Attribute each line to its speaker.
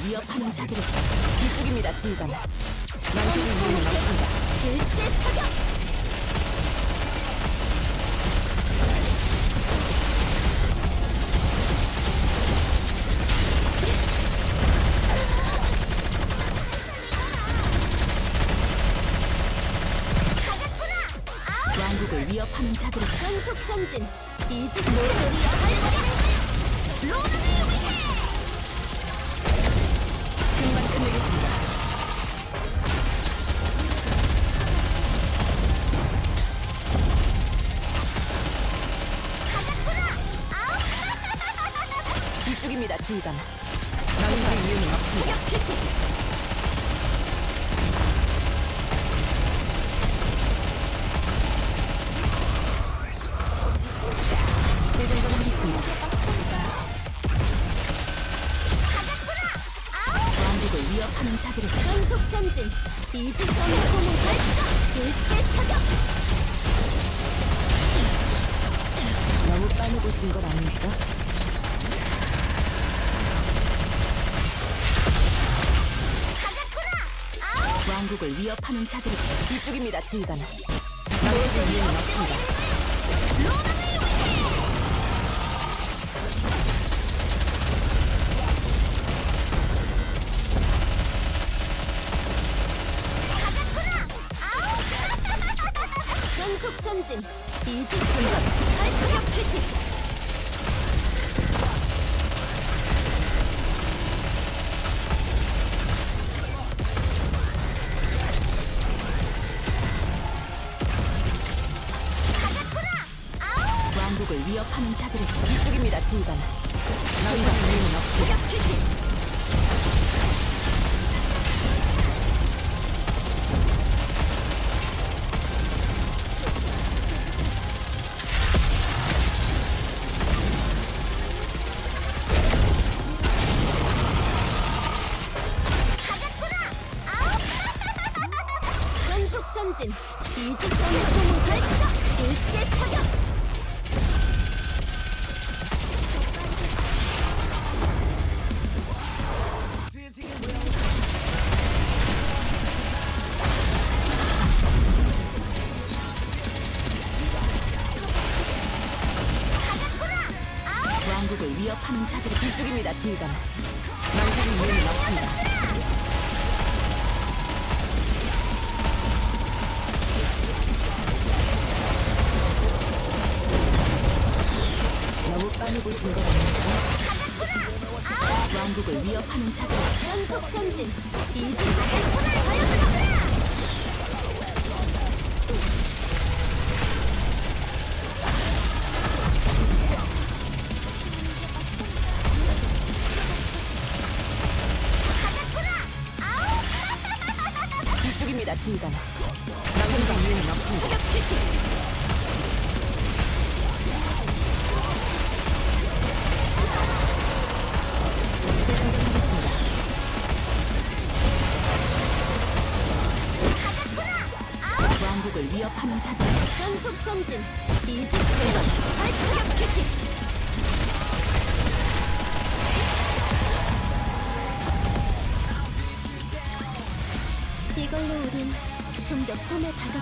Speaker 1: 위협하는 자들을 이쪽입니다, 지휘관. 만족을 위해 나갑니다. 일제! 왕국을 위협하는 자들을 전속 전진 로드를 위해 금방 끝내겠습니 이쪽입니다, 지휘관. 망설일 이유는 없습니다. 재정전하겠습니다. 위협하는 자들의 전속 전진. 이지성의 공을 발사. 일제 사격. 너무 빨리 보신 것 아닙니까? 왕국을 위협하는 자들의 이쪽입니다, 지휘관. 망설일 이유는 없습니 다. 전속 전진. 이직 순간 발사력 캐치 왕국을 위협하는 자들의 이쪽입니다 지휘관. 이유는 없습니다. 캐치 전속 전진. 이직성의 공을 발사 일제 사격! 왕국을 위협하는 자들의 이쪽입니다 지휘관. 망설일 이유는 없습니다 것 아닙니까? 왕국을 위협하는 자들. 연속 전진. 손을 가려주라 이쪽입니다 지휘 왕국을 위협하는 자들. 전속 전진. 이직 순간 발사력 캐치 이걸로 우린 좀 더 꿈에 다가